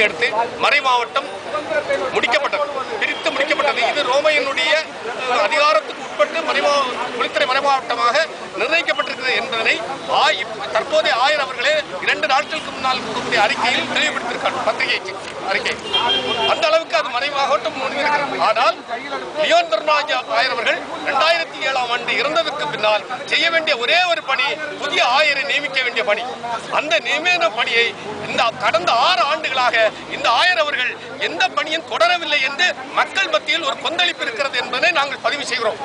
முடிவுகளை எடுத்து மறை மாவட்டம் முடிக்கப்பட்டது பிரித்து முடிக்கப்பட்டது. இது ரோமையனுடைய அதிகாரத்துக்கு உட்பட்டு மறைமா குளித்துறை மறை மாவட்டமாக நிர்ணயிக்கப்பட்டிருக்கிறது என்பதனை தற்போதைய ஆயர் அவர்களே இரண்டு நாட்களுக்கு முன்னால் கொடுக்கக்கூடிய அறிக்கையில் தெளிவுபடுத்தியிருக்கார். பத்திரிகை அறிக்கை. அந்த அளவுக்கு அது மறை மாவட்டம் ஆனால் லியோன் தர்மராஜ் ஆயர் அவர்கள் இரண்டாயிரத்தி ஏழாம் ஆண்டு இறந்தது பின்னால் செய்ய வேண்டிய ஒரே ஒரு பணி புதிய ஆயரை நியமிக்க வேண்டிய பணி. அந்த நியமன பணியை இந்த கடந்த ஆறு ஆண்டுகளாக இந்த ஆயர் அவர்கள் எந்த பணியும் தொடரவில்லை என்று மக்கள் மத்தியில் ஒரு கொந்தளிப்பு இருக்கிறது என்பதை நாங்கள் பதிவு செய்கிறோம்.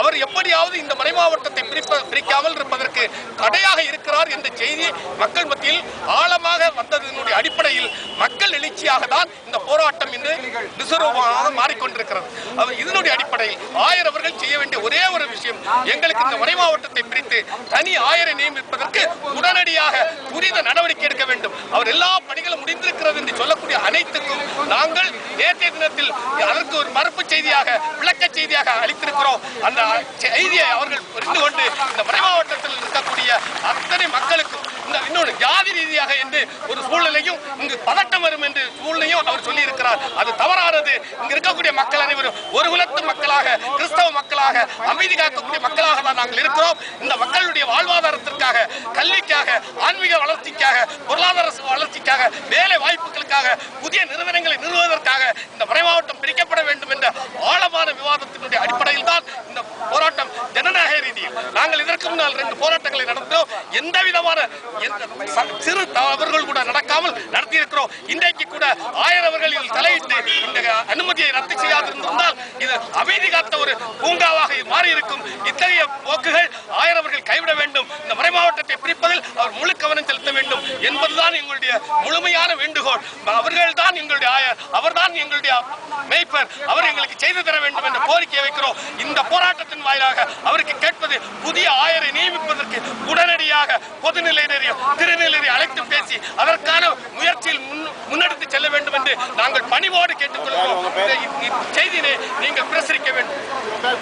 அவர் எப்படியாவது இந்த மறை மாவட்டத்தை பிரிக்காமல் இருப்பதற்கு தடையாக இருக்கிறார் என்ற செய்தி மக்கள் மத்தியில் ஆழமாக வந்ததனுடைய அடிப்படையில் மக்கள் எழுச்சியாக தான் இந்த போராட்டம் இன்று விசுரூபமாக மாறிக்கொண்டிருக்கிறது. அவர் இதனுடைய அடிப்படையில் ஆயர் அவர்கள் செய்ய வேண்டிய ஒரே ஒரு விஷயம் எங்களுக்கு இந்த மறை மாவட்டத்தை பிரித்து தனி ஆயரை நியமிப்பதற்கு உடனடியாக துரித நடவடிக்கை எடுக்க வேண்டும். அவர் எல்லா பணிகளும் முடிந்திருக்கிறது என்று சொல்லக்கூடிய அனைத்துக்கும் நாங்கள் நேற்றைய தினத்தில் அதற்கு ஒரு மறுப்பு செய்தியாக விளக்க செய்தியாக அளித்திருக்கிறோம். அந்த செய்தியை அவர்கள் புரிந்து கொண்டு இந்த மறை மாவட்டத்தில் இருக்கக்கூடிய அத்தனை மக்களுக்கும் இந்த இன்னொன்று ஜாதி ரீதியாக என்று ஒரு சூழ்நிலையும் இங்கு பதட்டம் வரும் என்று சூழ்நிலையும் அவர் சொல்லி இருக்கிறார் அது தவறானது. இங்கு இருக்கக்கூடிய மக்கள் அனைவரும் ஒரு குலத்து மக்களாக கிறிஸ்தவ மக்களாக அமைதி காக்கக்கூடிய மக்களாக தான் நாங்கள் இருக்கிறோம். இந்த மக்களுடைய வாழ்வாதாரத்திற்காக கல்விக்காக ஆன்மீக வளர்ச்சிக்காக பொருளாதார வளர்ச்சிக்காக வேலை வாய்ப்புகளுக்காக புதிய நிறுவனங்களை நிறுவுவதற்காக இந்த மறை மாவட்டம் பிரிக்கப்பட வேண்டும் என்ற ஆழமான விவாதத்தினுடைய அடிப்படையில் தான் இந்த போராட்டம் ஜனநாயக ரீதியில். நாங்கள் இதற்கு முன்னால் ரெண்டு போராட்டங்களை நடந்தோம் எந்த விதமான எந்த சிறு தவறுகள் கூட நடக்காமல் நடத்தியிருக்கிறோம். இன்றைக்கு கூட ஆயர் அமைதி காத்த ஒரு பூங்காவாக மாறி இருக்கும் இத்தகைய போக்குகள் ஆயிரவர்கள் கைவிட வேண்டும். இந்த மறை மாவட்டத்தை பிரிப்பதில் அவர் முழு கவனம் செலுத்த வேண்டும் என்பதுதான் எங்களுடைய முழுமையான வேண்டுகோள். அவர்கள் தான் எங்களுடைய ஆயர் அவர்தான் எங்களுடைய மேய்ப்பர் அவர் எங்களுக்கு செய்து தர வேண்டும் என்ற கோரிக்கையை வைக்கிறோம். இந்த போராட்டத்தின் வாயிலாக அவருக்கு கேட்பது புதிய ஆயரை நியமிப்பதற்கு உடனடியாக பொதுநிலையினரையும் திருநிலையை அழைத்து பேசி அதற்கான முயற்சியில் முன் முன்னெடுத்து செல்ல வேண்டும் என்று நாங்கள் பணிவோடு கேட்டுக்கொள்கிறோம் இந்த- இந்த செய்தியினை நீங்கள் பிரசரிக்க வேண்டும்.